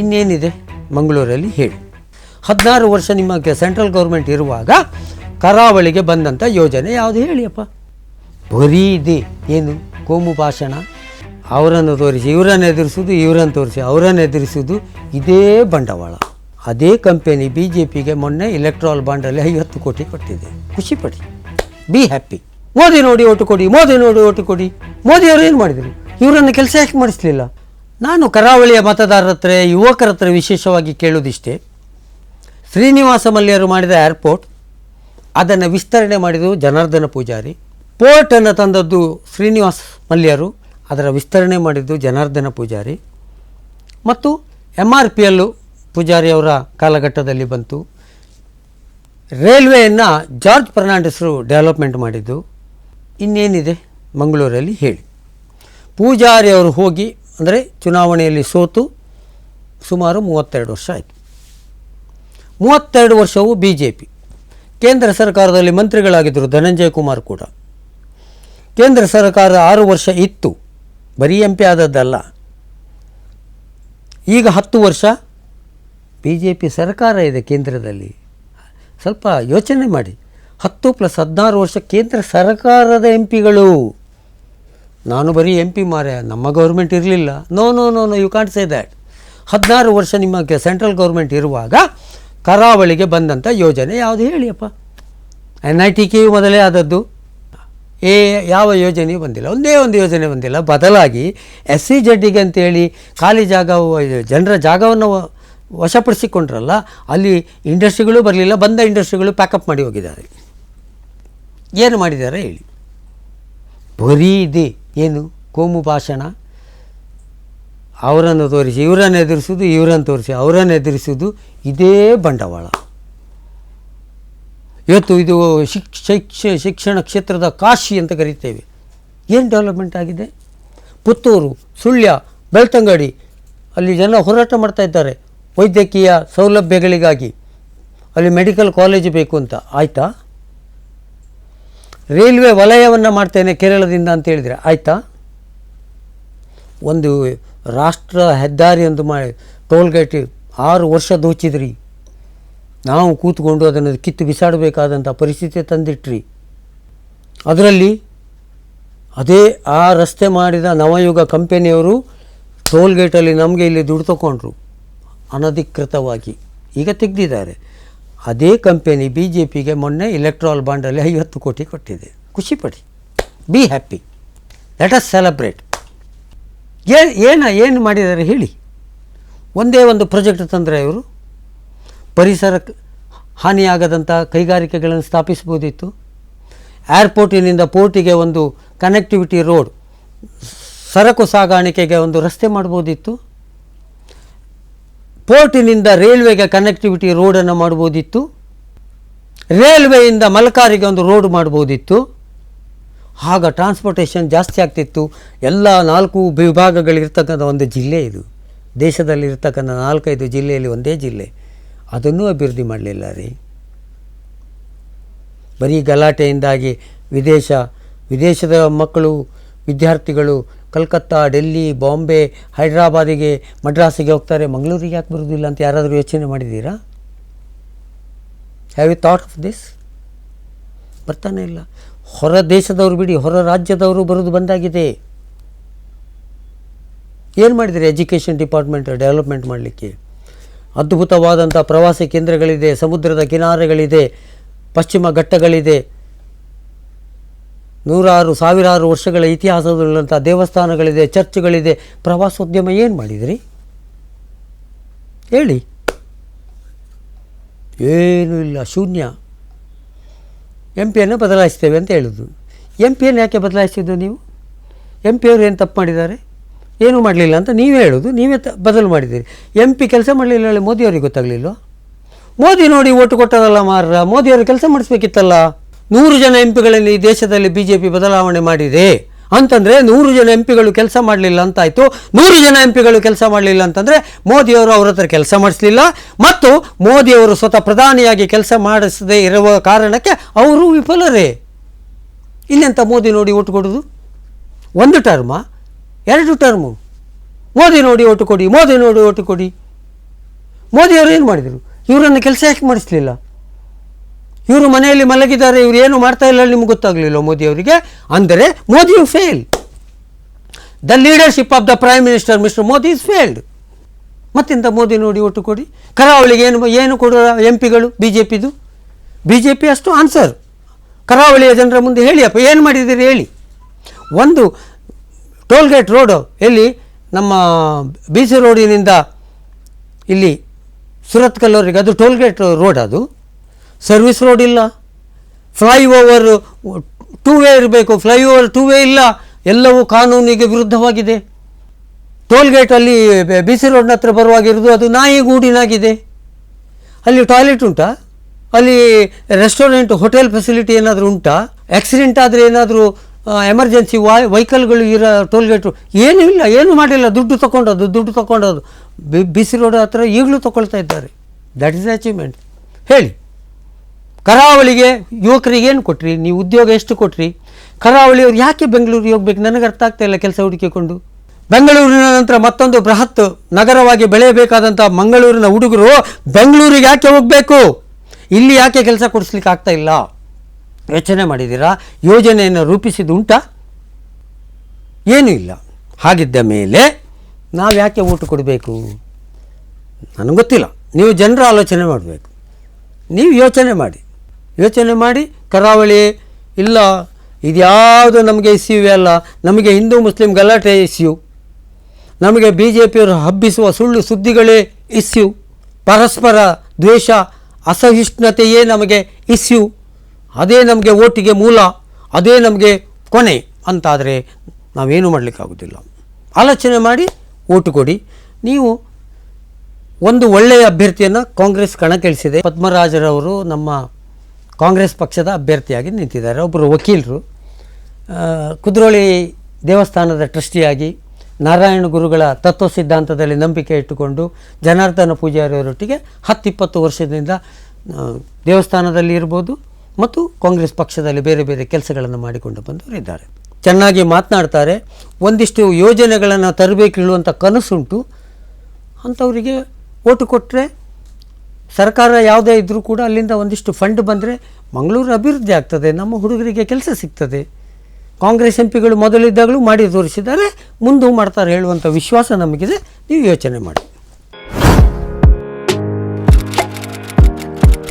ಇನ್ನೇನಿದೆ? ಮಂಗಳೂರಲ್ಲಿ ಹೇಳಿ. ಹದಿನಾರು ವರ್ಷ ನಿಮ್ಮ ಸೆಂಟ್ರಲ್ ಗೌರ್ಮೆಂಟ್ ಇರುವಾಗ ಕರಾವಳಿಗೆ ಬಂದಂಥ ಯೋಜನೆ ಯಾವುದು ಹೇಳಿಯಪ್ಪ? ಬರೀ ಇದೆ. ಏನು? ಕೋಮು ಭಾಷಣ? ಅವರನ್ನು ತೋರಿಸಿ, ಇವರನ್ನು ಎದುರಿಸೋದು ಇವರನ್ನು ತೋರಿಸಿ, ಅವರನ್ನು ಎದುರಿಸೋದು ಇದೇ ಬಂಡವಾಳ. ಅದೇ ಕಂಪೆನಿ ಬಿ ಜೆ ಪಿಗೆ ಮೊನ್ನೆ ಇಲೆಕ್ಟ್ರಾಲ್ ಬಾಂಡಲ್ಲಿ ಐವತ್ತು ಕೋಟಿ ಕೊಟ್ಟಿದೆ. ಖುಷಿ ಪಡಿ. ಬಿ ಹ್ಯಾಪಿ ಮೋದಿ ನೋಡಿ ಓಟು ಕೊಡಿ, ಮೋದಿ ನೋಡಿ ಓಟು ಕೊಡಿ. ಮೋದಿಯವರು ಏನು ಮಾಡಿದರು? ಇವರನ್ನು ಕೆಲಸ ಯಾಕೆ ಮಾಡಿಸ್ಲಿಲ್ಲ? ನಾನು ಕರಾವಳಿಯ ಮತದಾರರ ಹತ್ರ, ಯುವಕರ ಹತ್ರ ವಿಶೇಷವಾಗಿ ಕೇಳುವುದಿಷ್ಟೇ. ಶ್ರೀನಿವಾಸ ಮಲ್ಯರು ಮಾಡಿದ ಏರ್ಪೋರ್ಟ್ ಅದನ್ನು ವಿಸ್ತರಣೆ ಮಾಡಿದ್ದು ಜನಾರ್ದನ ಪೂಜಾರಿ. ಪೋರ್ಟನ್ನು ತಂದದ್ದು ಶ್ರೀನಿವಾಸ ಮಲ್ಯರು ಅದರ ವಿಸ್ತರಣೆ ಮಾಡಿದ್ದು ಜನಾರ್ದನ ಪೂಜಾರಿ. ಮತ್ತು ಎಂ ಆರ್ ಪಿ ಎಲ್ಲು ಪೂಜಾರಿ ಅವರ ಕಾಲಘಟ್ಟದಲ್ಲಿ ಬಂತು. ರೈಲ್ವೆಯನ್ನು ಜಾರ್ಜ್ ಫರ್ನಾಂಡಿಸರು ಡೆವಲಪ್ಮೆಂಟ್ ಮಾಡಿದ್ದು. ಇನ್ನೇನಿದೆ ಮಂಗಳೂರಲ್ಲಿ ಹೇಳಿ. ಪೂಜಾರಿಯವರು ಹೋಗಿ ಅಂದರೆ ಚುನಾವಣೆಯಲ್ಲಿ ಸೋತು ಸುಮಾರು ಮೂವತ್ತೆರಡು ವರ್ಷ ಆಯಿತು. ಮೂವತ್ತೆರಡು ವರ್ಷವು ಬಿ ಜೆ ಪಿ ಕೇಂದ್ರ ಸರ್ಕಾರದಲ್ಲಿ ಮಂತ್ರಿಗಳಾಗಿದ್ದರು ಧನಂಜಯ ಕುಮಾರ್ ಕೂಡ. ಕೇಂದ್ರ ಸರ್ಕಾರ ಆರು ವರ್ಷ ಇತ್ತು, ಬರೀ ಎಂ ಪಿ ಆದದ್ದಲ್ಲ. ಈಗ ಹತ್ತು ವರ್ಷ ಬಿ ಜೆ ಪಿ ಸರ್ಕಾರ ಇದೆ ಕೇಂದ್ರದಲ್ಲಿ. ಸ್ವಲ್ಪ ಯೋಚನೆ ಮಾಡಿ. ಹತ್ತು ಪ್ಲಸ್ ಹದಿನಾರು ವರ್ಷ ಕೇಂದ್ರ ಸರ್ಕಾರದ ಎಂ ಪಿಗಳು. ನಾನು ಬರೀ ಎಂ ಪಿ ಮಾರೆ, ನಮ್ಮ ಗೌರ್ಮೆಂಟ್ ಇರಲಿಲ್ಲ. No no no no you can't say that ಹದಿನಾರು ವರ್ಷ ನಿಮ್ಮ ಸೆಂಟ್ರಲ್ ಗೌರ್ಮೆಂಟ್ ಇರುವಾಗ ಕರಾವಳಿಗೆ ಬಂದಂಥ ಯೋಜನೆ ಯಾವುದು ಹೇಳಿಯಪ್ಪ? ಎನ್ ಐ ಟಿ ಕೆ ಮೊದಲೇ ಆದದ್ದು. ಏ, ಯಾವ ಯೋಜನೆ ಬಂದಿಲ್ಲ. ಒಂದೇ ಒಂದು ಯೋಜನೆ ಬಂದಿಲ್ಲ. ಬದಲಾಗಿ ಎಸ್ ಸಿ ಜಡ್ಡಿಗೆ ಅಂತೇಳಿ ಖಾಲಿ ಜಾಗ, ಜನರ ಜಾಗವನ್ನು ವಶಪಡಿಸಿಕೊಂಡ್ರಲ್ಲ, ಅಲ್ಲಿ ಇಂಡಸ್ಟ್ರಿಗಳು ಬರಲಿಲ್ಲ. ಬಂದ ಇಂಡಸ್ಟ್ರಿಗಳು ಪ್ಯಾಕಪ್ ಮಾಡಿ ಹೋಗಿದ್ದಾರೆ. ಏನು ಮಾಡಿದ್ದಾರೆ ಹೇಳಿ. ಬರೀ ಇದೆ. ಏನು? ಕೋಮು ಭಾಷಣ? ಅವರನ್ನು ತೋರಿಸಿ, ಇವರನ್ನು ಎದುರಿಸೋದು ಇವರನ್ನು ತೋರಿಸಿ, ಅವರನ್ನು ಎದುರಿಸೋದು ಇದೇ ಬಂಡವಾಳ. ಇವತ್ತು ಇದು ಶಿಕ್ಷ ಶೈಕ್ಷ ಶಿಕ್ಷಣ ಕ್ಷೇತ್ರದ ಕಾಶಿ ಅಂತ ಕರೀತೇವೆ. ಏನು ಡೆವಲಪ್ಮೆಂಟ್ ಆಗಿದೆ? ಪುತ್ತೂರು, ಸುಳ್ಯ, ಬೆಳ್ತಂಗಡಿ, ಅಲ್ಲಿ ಜನ ಹೋರಾಟ ಮಾಡ್ತಾ ಇದ್ದಾರೆ. ವೈದ್ಯಕೀಯ ಸೌಲಭ್ಯಗಳಿಗಾಗಿ. ಅಲ್ಲಿ ಮೆಡಿಕಲ್ ಕಾಲೇಜ್ ಬೇಕು ಅಂತ. ಆಯಿತಾ? ರೈಲ್ವೆ ವಲಯವನ್ನು ಮಾಡ್ತೇನೆ ಕೇರಳದಿಂದ ಅಂತ ಹೇಳಿದರೆ, ಆಯಿತಾ? ಒಂದು ರಾಷ್ಟ್ರ ಹೆದ್ದಾರಿ ಅಂತ ಮಾಡಿ ಟೋಲ್ಗೇಟ್ ಆರು ವರ್ಷ ದೋಚಿದ್ರಿ ನಾವು ಕೂತ್ಕೊಂಡು ಅದನ್ನು ಕಿತ್ತು ಬಿಸಾಡಬೇಕಾದಂಥ ಪರಿಸ್ಥಿತಿ ತಂದಿಟ್ರಿ. ಅದರಲ್ಲಿ ಅದೇ ಆ ರಸ್ತೆ ಮಾಡಿದ ನವಯುಗ ಕಂಪೆನಿಯವರು ಟೋಲ್ಗೇಟಲ್ಲಿ ನಮಗೆ ಇಲ್ಲಿ ದುಡ್ಡು ತಗೊಂಡ್ರು, ಅನಧಿಕೃತವಾಗಿ. ಈಗ ತೆಗೆದಿದ್ದಾರೆ. ಅದೇ ಕಂಪೆನಿ ಬಿ ಜೆ ಪಿಗೆ ಮೊನ್ನೆ ಇಲೆಕ್ಟ್ರಾಲ್ ಬಾಂಡಲ್ಲಿ ಐವತ್ತು ಕೋಟಿ ಕೊಟ್ಟಿದೆ. ಖುಷಿ ಪಡಿ. Be happy let us celebrate ಏ, ಏನ, ಏನು ಮಾಡಿದ್ದಾರೆ ಹೇಳಿ. ಒಂದೇ ಒಂದು ಪ್ರಾಜೆಕ್ಟ್ ತಂದರೆ ಇವರು. ಪರಿಸರ ಹಾನಿಯಾಗದಂಥ ಕೈಗಾರಿಕೆಗಳನ್ನು ಸ್ಥಾಪಿಸ್ಬೋದಿತ್ತು ಏರ್ಪೋರ್ಟಿನಿಂದ ಪೋರ್ಟಿಗೆ ಒಂದು ಕನೆಕ್ಟಿವಿಟಿ ರೋಡ್ ಸರಕು ಸಾಗಾಣಿಕೆಗೆ ಒಂದು ರಸ್ತೆ ಮಾಡ್ಬೋದಿತ್ತು ಪೋರ್ಟಿನಿಂದ ರೈಲ್ವೆಗೆ ಕನೆಕ್ಟಿವಿಟಿ ರೋಡನ್ನು ಮಾಡ್ಬೋದಿತ್ತು. ರೈಲ್ವೆಯಿಂದ ಮಲಕಾರಿಗೆ ಒಂದು ರೋಡ್ ಮಾಡ್ಬೋದಿತ್ತು. ಆಗ ಟ್ರಾನ್ಸ್ಪೋರ್ಟೇಷನ್ ಜಾಸ್ತಿ ಆಗ್ತಿತ್ತು. ಎಲ್ಲ ನಾಲ್ಕು ವಿಭಾಗಗಳಿರ್ತಕ್ಕಂಥ ಒಂದು ಜಿಲ್ಲೆ ಇದು. ದೇಶದಲ್ಲಿರ್ತಕ್ಕಂಥ ನಾಲ್ಕೈದು ಜಿಲ್ಲೆಯಲ್ಲಿ ಒಂದೇ ಜಿಲ್ಲೆ. ಅದನ್ನು ಅಭಿವೃದ್ಧಿ ಮಾಡಲಿಲ್ಲ ರೀ. ಬರೀ ಗಲಾಟೆಯಿಂದಾಗಿ ವಿದೇಶ, ವಿದೇಶದ ಮಕ್ಕಳು, ವಿದ್ಯಾರ್ಥಿಗಳು ಕಲ್ಕತ್ತಾ, ಡೆಲ್ಲಿ, ಬಾಂಬೆ, ಹೈದ್ರಾಬಾದಿಗೆ ಮಡ್ರಾಸಿಗೆ ಹೋಗ್ತಾರೆ. ಮಂಗಳೂರಿಗೆ ಯಾಕೆ ಬರೋದಿಲ್ಲ ಅಂತ ಯಾರಾದರೂ ಯೋಚನೆ ಮಾಡಿದ್ದೀರಾ? Have you thought of this ಬರ್ತಾನೆ ಇಲ್ಲ. ಹೊರ ದೇಶದವರು ಬಿಡಿ, ಹೊರ ರಾಜ್ಯದವರು ಬರೋದು ಬಂದಾಗಿದೆ. ಏನು ಮಾಡಿದರೆ ಎಜುಕೇಷನ್ ಡಿಪಾರ್ಟ್ಮೆಂಟ್ ಡೆವಲಪ್ಮೆಂಟ್ ಮಾಡಲಿಕ್ಕೆ? ಅದ್ಭುತವಾದಂಥ ಪ್ರವಾಸಿ ಕೇಂದ್ರಗಳಿದೆ, ಸಮುದ್ರದ ಕಿನಾರೆಗಳಿದೆ, ಪಶ್ಚಿಮ ಘಟ್ಟಗಳಿದೆ. ನೂರಾರು ಸಾವಿರಾರು ವರ್ಷಗಳ ಇತಿಹಾಸದಲ್ಲಂಥ ದೇವಸ್ಥಾನಗಳಿದೆ, ಚರ್ಚ್ಗಳಿದೆ. ಪ್ರವಾಸೋದ್ಯಮ ಏನು ಮಾಡಿದಿರಿ? ಹೇಳಿ. ಏನೂ ಇಲ್ಲ, ಶೂನ್ಯ. ಎಂ ಪಿಯನ್ನು ಬದಲಾಯಿಸ್ತೇವೆ ಅಂತ ಹೇಳಿದ್ರು ಎಂ ಪಿಯನ್ನು ಯಾಕೆ ಬದಲಾಯಿಸಿದ್ದು ನೀವು? ಎಂ ಪಿಯವರು ಏನು ತಪ್ಪು ಮಾಡಿದ್ದಾರೆ? ಏನೂ ಮಾಡಲಿಲ್ಲ ಅಂತ ನೀವೇ ಹೇಳೋದು, ನೀವೇ ತ, ಬದಲು ಮಾಡಿದ್ದೀರಿ. ಎಂ ಪಿ ಕೆಲಸ ಮಾಡಲಿಲ್ಲ ಹೇಳಿ ಮೋದಿಯವರಿಗೆ ಗೊತ್ತಾಗಲಿಲ್ಲ ಮೋದಿ ನೋಡಿ ಓಟು ಕೊಟ್ಟದಲ್ಲ ಮಾರ್ರ, ಮೋದಿಯವರು ಕೆಲಸ ಮಾಡಿಸ್ಬೇಕಿತ್ತಲ್ಲ? ನೂರು ಜನ ಎಂ ಪಿಗಳಲ್ಲಿ ಈ ದೇಶದಲ್ಲಿ ಬಿ ಜೆ ಪಿ ಬದಲಾವಣೆ ಮಾಡಿದೆ ಅಂತಂದರೆ ನೂರು ಜನ ಎಂ ಪಿಗಳು ಕೆಲಸ ಮಾಡಲಿಲ್ಲ ಅಂತಾಯಿತು. ನೂರು ಜನ ಎಂ ಪಿಗಳು ಕೆಲಸ ಮಾಡಲಿಲ್ಲ ಅಂತಂದರೆ ಮೋದಿಯವರು ಅವ್ರ ಹತ್ರ ಕೆಲಸ ಮಾಡಿಸಲಿಲ್ಲ. ಮತ್ತು ಮೋದಿಯವರು ಸ್ವತಃ ಪ್ರಧಾನಿಯಾಗಿ ಕೆಲಸ ಮಾಡಿಸದೇ ಇರುವ ಕಾರಣಕ್ಕೆ ಅವರು ವಿಫಲರೇ. ಇನ್ನೆಂತ ಮೋದಿ ನೋಡಿ ಓಟು ಕೊಡೋದು? ಒಂದು ಟರ್ಮ, ಎರಡು ಟರ್ಮು. ಮೋದಿ ನೋಡಿ ಓಟು ಕೊಡಿ, ಮೋದಿ ನೋಡಿ ಓಟು ಕೊಡಿ. ಮೋದಿಯವರು ಏನು ಮಾಡಿದರು? ಇವರನ್ನು ಕೆಲಸ ಯಾಕೆ ಮಾಡಿಸ್ಲಿಲ್ಲ? ಇವರು ಮನೆಯಲ್ಲಿ ಮಲಗಿದ್ದಾರೆ, ಇವರು ಏನು ಮಾಡ್ತಾ ಇಲ್ಲ ನಿಮ್ಗೆ ಗೊತ್ತಾಗಲಿಲ್ಲ ಮೋದಿಯವರಿಗೆ ಅಂದರೆ ಮೋದಿಯು fail the leadership of the prime minister mister Modi is failed ಮತ್ತಿಂದ Modi ನೋಡಿ ಒಟ್ಟು ಕೊಡಿ. ಕರಾವಳಿಗೆ ಏನು ಏನು ಕೊಡೋ ಎಂ ಪಿಗಳು ಬಿ ಜೆ ಪಿದು ಬಿ ಜೆ ಪಿ ಅಷ್ಟು ಆನ್ಸರ್ ಕರಾವಳಿಯ ಜನರ ಮುಂದೆ ಹೇಳಿ ಅಪ್ಪ, ಏನು ಮಾಡಿದ್ದೀರಿ ಹೇಳಿ. ಒಂದು ಟೋಲ್ಗೇಟ್ ರೋಡು, ಎಲ್ಲಿ ನಮ್ಮ ಬಿ ಸಿ ರೋಡಿನಿಂದ ಇಲ್ಲಿ ಸುರತ್ ಕಲ್ಲೋರಿಗೆ ಅದು ಟೋಲ್ಗೇಟ್ ರೋಡ್ ಅದು. ಸರ್ವಿಸ್ ರೋಡ್ ಇಲ್ಲ. ಫ್ಲೈ ಓವರ್ ಟೂ ವೇ ಇರಬೇಕು. ಫ್ಲೈ ಓವರ್ ಟೂ ವೇ ಇಲ್ಲ. ಎಲ್ಲವೂ ಕಾನೂನಿಗೆ ವಿರುದ್ಧವಾಗಿದೆ. ಟೋಲ್ಗೇಟಲ್ಲಿ ಬಿ ಸಿ ರೋಡ್ನ ಹತ್ರ ಬರುವಾಗಿರೋದು ಅದು ನಾಯಿ ಗೂಡಿನಾಗಿದೆ ಅಲ್ಲಿ ಟಾಯ್ಲೆಟ್ ಉಂಟಾ? ಅಲ್ಲಿ ರೆಸ್ಟೋರೆಂಟ್, ಹೋಟೆಲ್ ಫೆಸಿಲಿಟಿ ಏನಾದರೂ ಉಂಟಾ? ಆಕ್ಸಿಡೆಂಟ್ ಆದರೆ ಏನಾದರೂ ಎಮರ್ಜೆನ್ಸಿ ವಾಯ್ ವೆಹಿಕಲ್ಗಳು ಇರೋ ಟೋಲ್ಗೇಟು ಏನೂ ಇಲ್ಲ, ಏನೂ ಮಾಡಿಲ್ಲ. ದುಡ್ಡು ತೊಗೊಂಡೋದು ದುಡ್ಡು ತೊಗೊಂಡೋದು ಬಿ ಬಿ ರೋಡ್ ಹತ್ರ ಈಗಲೂ ತೊಗೊಳ್ತಾ ಇದ್ದಾರೆ. ದಟ್ ಈಸ್ ಅಚೀವ್ಮೆಂಟ್ ಹೇಳಿ. ಕರಾವಳಿಗೆ ಯುವಕರಿಗೆ ಏನು ಕೊಟ್ರಿ? ನೀವು ಉದ್ಯೋಗ ಎಷ್ಟು ಕೊಟ್ರಿ? ಕರಾವಳಿಯವ್ರು ಯಾಕೆ ಬೆಂಗಳೂರಿಗೆ ಹೋಗ್ಬೇಕು? ನನಗೆ ಅರ್ಥ ಆಗ್ತಾ ಇಲ್ಲ ಕೆಲಸ ಹುಡುಕಿಕೊಂಡು ಬೆಂಗಳೂರಿನ ನಂತರ ಮತ್ತೊಂದು ಬೃಹತ್ ನಗರವಾಗಿ ಬೆಳೆಯಬೇಕಾದಂಥ ಮಂಗಳೂರಿನ ಹುಡುಗರು ಬೆಂಗಳೂರಿಗೆ ಯಾಕೆ ಹೋಗಬೇಕು? ಇಲ್ಲಿ ಯಾಕೆ ಕೆಲಸ ಕೊಡಿಸ್ಲಿಕ್ಕೆ ಆಗ್ತಾ ಇಲ್ಲ? ಯೋಚನೆ ಮಾಡಿದ್ದೀರಾ? ಯೋಜನೆಯನ್ನು ರೂಪಿಸಿದ್ದು ಉಂಟಾ? ಏನೂ ಇಲ್ಲ. ಹಾಗಿದ್ದ ಮೇಲೆ ನಾವು ಯಾಕೆ ಓಟು ಕೊಡಬೇಕು? ನನಗೆ ಗೊತ್ತಿಲ್ಲ. ನೀವು ಜನರ ಆಲೋಚನೆ ಮಾಡಬೇಕು. ನೀವು ಯೋಚನೆ ಮಾಡಿ. ಯೋಚನೆ ಮಾಡಿ, ಕರಾವಳಿ, ಇಲ್ಲ, ಇದ್ಯಾವುದು ನಮಗೆ ಇಸ್ಯೂವೇ ಅಲ್ಲ ನಮಗೆ ಹಿಂದೂ, ಮುಸ್ಲಿಂ ಗಲಾಟೆ ಇಸ್ಯೂ ನಮಗೆ ಬಿ ಜೆ ಪಿಯವರು ಹಬ್ಬಿಸುವ ಸುಳ್ಳು ಸುದ್ದಿಗಳೇ ಇಸ್ಯೂ ಪರಸ್ಪರ ದ್ವೇಷ, ಅಸಹಿಷ್ಣುತೆಯೇ ನಮಗೆ ಇಸ್ಯೂ ಅದೇ ನಮಗೆ ಓಟಿಗೆ ಮೂಲ, ಅದೇ ನಮಗೆ ಕೊನೆ ಅಂತಾದರೆ ನಾವೇನು ಮಾಡಲಿಕ್ಕಾಗೋದಿಲ್ಲ. ಆಲೋಚನೆ ಮಾಡಿ, ಓಟು ಕೊಡಿ. ನೀವು ಒಂದು ಒಳ್ಳೆಯ ಅಭ್ಯರ್ಥಿಯನ್ನು ಕಾಂಗ್ರೆಸ್ ಕಣಕ್ಕಿಳಿಸಿದೆ. ಪದ್ಮರಾಜರವರು ನಮ್ಮ ಕಾಂಗ್ರೆಸ್ ಪಕ್ಷದ ಅಭ್ಯರ್ಥಿಯಾಗಿ ನಿಂತಿದ್ದಾರೆ. ಒಬ್ಬರು ವಕೀಲರು. ಕುದ್ರೋಳಿ ದೇವಸ್ಥಾನದ ಟ್ರಸ್ಟಿಯಾಗಿ ನಾರಾಯಣ ಗುರುಗಳ ತತ್ವ ಸಿದ್ಧಾಂತದಲ್ಲಿ ನಂಬಿಕೆ ಇಟ್ಟುಕೊಂಡು ಜನಾರ್ದನ ಪೂಜಾರಿಯವರೊಟ್ಟಿಗೆ ಹತ್ತಿಪ್ಪತ್ತು ವರ್ಷದಿಂದ ದೇವಸ್ಥಾನದಲ್ಲಿ ಇರ್ಬೋದು ಮತ್ತು ಕಾಂಗ್ರೆಸ್ ಪಕ್ಷದಲ್ಲಿ ಬೇರೆ ಬೇರೆ ಕೆಲಸಗಳನ್ನು ಮಾಡಿಕೊಂಡು ಬಂದವರಿದ್ದಾರೆ ಚೆನ್ನಾಗಿ ಮಾತನಾಡ್ತಾರೆ. ಒಂದಿಷ್ಟು ಯೋಜನೆಗಳನ್ನು ತರಬೇಕಿಳುವಂಥ ಕನಸುಂಟು. ಅಂಥವರಿಗೆ ಓಟು ಕೊಟ್ಟರೆ ಸರ್ಕಾರ ಯಾವುದೇ ಇದ್ದರೂ ಕೂಡ ಅಲ್ಲಿಂದ ಒಂದಿಷ್ಟು ಫಂಡ್ ಬಂದರೆ ಮಂಗಳೂರು ಅಭಿವೃದ್ಧಿ ಆಗ್ತದೆ, ನಮ್ಮ ಹುಡುಗರಿಗೆ ಕೆಲಸ ಸಿಗ್ತದೆ. ಕಾಂಗ್ರೆಸ್ ಎಂ ಪಿಗಳು ಮೊದಲಿದ್ದಾಗಲೂ ಮಾಡಿ ತೋರಿಸಿದ್ದಾರೆ, ಮುಂದೆ ಮಾಡ್ತಾರೆ ಹೇಳುವಂಥ ವಿಶ್ವಾಸ ನಮಗಿದೆ, ನೀವು ಯೋಚನೆ ಮಾಡಿ.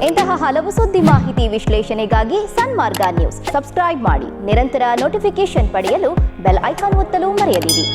ಇಂತಹ ಹಲವು ಸುದ್ದಿ ಮಾಹಿತಿ ವಿಶ್ಲೇಷಣೆಗಾಗಿ ಸನ್ಮಾರ್ಗ ನ್ಯೂಸ್. ಸಬ್ಸ್ಕ್ರೈಬ್ ಮಾಡಿ, ನಿರಂತರ ನೋಟಿಫಿಕೇಶನ್ ಪಡೆಯಲು ಬೆಲ್ ಐಕಾನ್ ಒತ್ತಲು ಮರೆಯದಿರಿ.